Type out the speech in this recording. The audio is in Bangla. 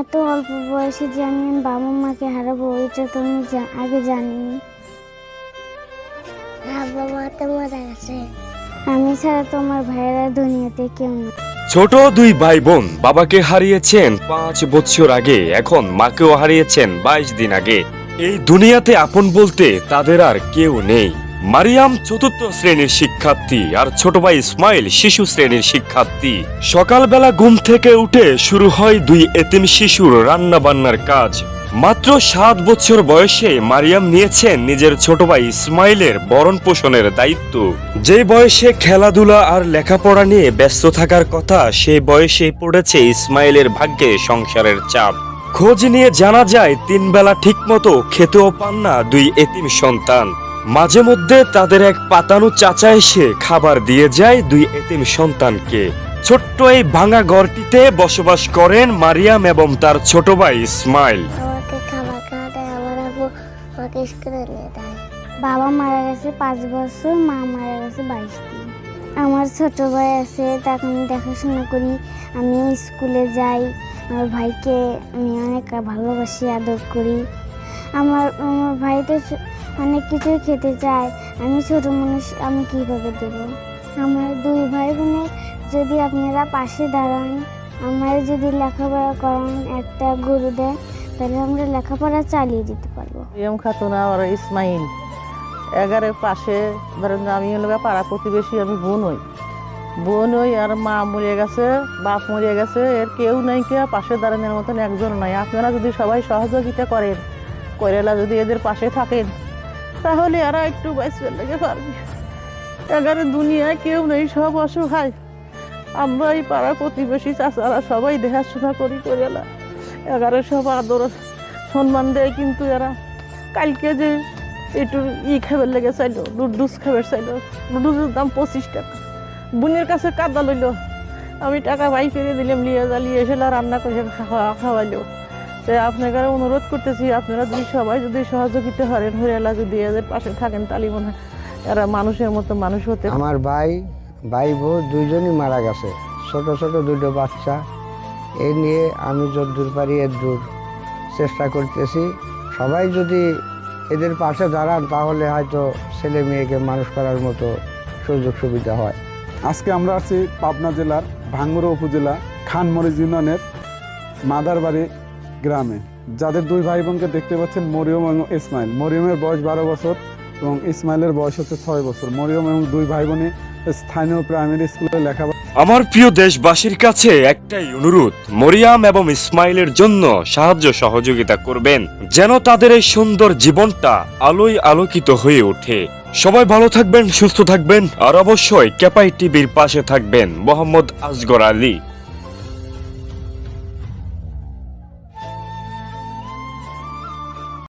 এত অল্প বয়সে যে আমি বাবা মাকে হারাবো এটা তো আমি আগে জানিনি। বাবা মা তো মারা গেছে আমি ছাড়া তো আমার ভাইয়েরা দুনিয়াতে কেউ না ছোট দুই ভাই বোন বাবাকে হারিয়েছেন পাঁচ বছর আগে এখন মাকেও হারিয়েছেন বাইশ দিন আগে। এই দুনিয়াতে আপন বলতে তাদের আর কেউ নেই। মারিয়াম চতুর্থ শ্রেণির শিক্ষার্থী আর ছোট ভাই ইসমাইল শিশু শ্রেণির শিক্ষার্থী। সকালবেলা ঘুম থেকে উঠে শুরু হয় দুই এতিম শিশুর রান্না বান্নার কাজ। মাত্র সাত বছর বয়সে মারিয়াম নিয়েছেন নিজের ছোট ভাই ইসমাইলের বরণ পোষণের দায়িত্ব। যে বয়সে খেলাধুলা আর লেখাপড়া নিয়ে ব্যস্ত থাকার কথা সেই বয়সে পড়েছে ইসমাইলের ভাগ্যে সংসারের চাপ। খোঁজ নিয়ে জানা যায় তিন বেলা ঠিকমতো খেতেও পান না দুই এতিম সন্তান। মাঝে মধ্যে তাদের এক পাতানো চাচা এসে খাবার দিয়ে যায় দুই এতিম সন্তানকে। ছোট্ট এই ভাঙা ঘরটিতে বসবাস করেন মারিয়াম এবং তার ছোট ভাই ইসমাইল। বাবা মারা গেছে পাঁচ বছর, মা মারা গেছে বাইশ দিন। আমার ছোট ভাই আছে, তাকে আমি দেখাশোনা করি, আমি স্কুলে যাই। আমার ভাইকে আমি অনেক ভালোবাসি, আদর করি। আমার আমার ভাই তো অনেক কিছুই খেতে চায়। আমি ছোট মানুষ, আমি কীভাবে দেব? আমার দুই ভাই বোনের যদি আপনারা পাশে দাঁড়ান, আমার যদি লেখাপড়া করান, একটা গরু দেন তাহলে আমরা লেখাপড়া চালিয়ে যেতে পারব। এম খাতুন আর ইসমাইল এগারের পাশে, ধরেন আমি হলো পাড়া প্রতিবেশী, আমি বোন হই। বোন হই আর মা মরে গেছে, বাপ মরে গেছে, এর কেউ নাই কে পাশে দাঁড়ানোর মতন একজন নাই। আপনারা যদি সবাই সহযোগিতা করেন করেলা যদি এদের পাশে থাকেন, তাহলে এরা একটু বাইসে লেগে পারবে। এগারে দুনিয়ায় কেউ নেই, সব অসহায়। আমরা এই পাড়া প্রতিবেশী চাচারা সবাই দেখাশোনা করি করেলা এগারে সব আদর, সম্মান দেয় কিন্তু এরা। কালকে যে একটু ই খাবার লেগে চাইলো লুডুস খাবার চাইলো লুডুসের দাম পঁচিশ টাকা। বোনের কাছে কাদা লইল। আমি টাকা ভাই ফিরে দিলাম লিয়ে যা লিয়ে এসে রান্না করে খাওয়া খাওয়াইলো। তো আপনার অনুরোধ করতেছি আপনারা যদি সবাই যদি সহযোগিতা করেন হরিয়ালা যদি এদের পাশে থাকেন তাহলে মনে হয় এরা মানুষের মতো মানুষ হতে আমার ভাই ভাই বউ দুইজনই মারা গেছে ছোট ছোট দুটো বাচ্চা। এই নিয়ে আমি যদ্দূর পারি এর দূর চেষ্টা করতেছি। সবাই যদি এদের পাশে দাঁড়ান তাহলে হয়তো ছেলে মেয়েকে মানুষ করার মতো সুযোগ সুবিধা হয়। আজকে আমরা আছি পাবনা জেলার ভাঙ্গুড়া উপজেলা খানমরিজ ইউনিয়নের মাদারবাড়ি গ্রামে। যাদের দুই ভাই বোনকে দেখতে পাচ্ছেন, মরিয়ম এবং ইসমাইল। মরিয়মের বয়স বারো বছর এবং ইসমাইলের বয়স হচ্ছে ছয় বছর। মরিয়ম এবং দুই ভাই বোনই স্থানীয় প্রাইমারি স্কুলে লেখাপড়া আমার প্রিয় দেশবাসীর কাছে একটাই অনুরোধ, মরিয়াম এবং ইসমাইলের জন্য সাহায্য সহযোগিতা করবেন, যেন তাদের এই সুন্দর জীবনটা আলোয় আলোকিত হয়ে ওঠে। সবাই ভালো থাকবেন, সুস্থ থাকবেন, আর অবশ্যই ক্যাপাই টিভির পাশে থাকবেন, মোহাম্মদ আসগর আলী।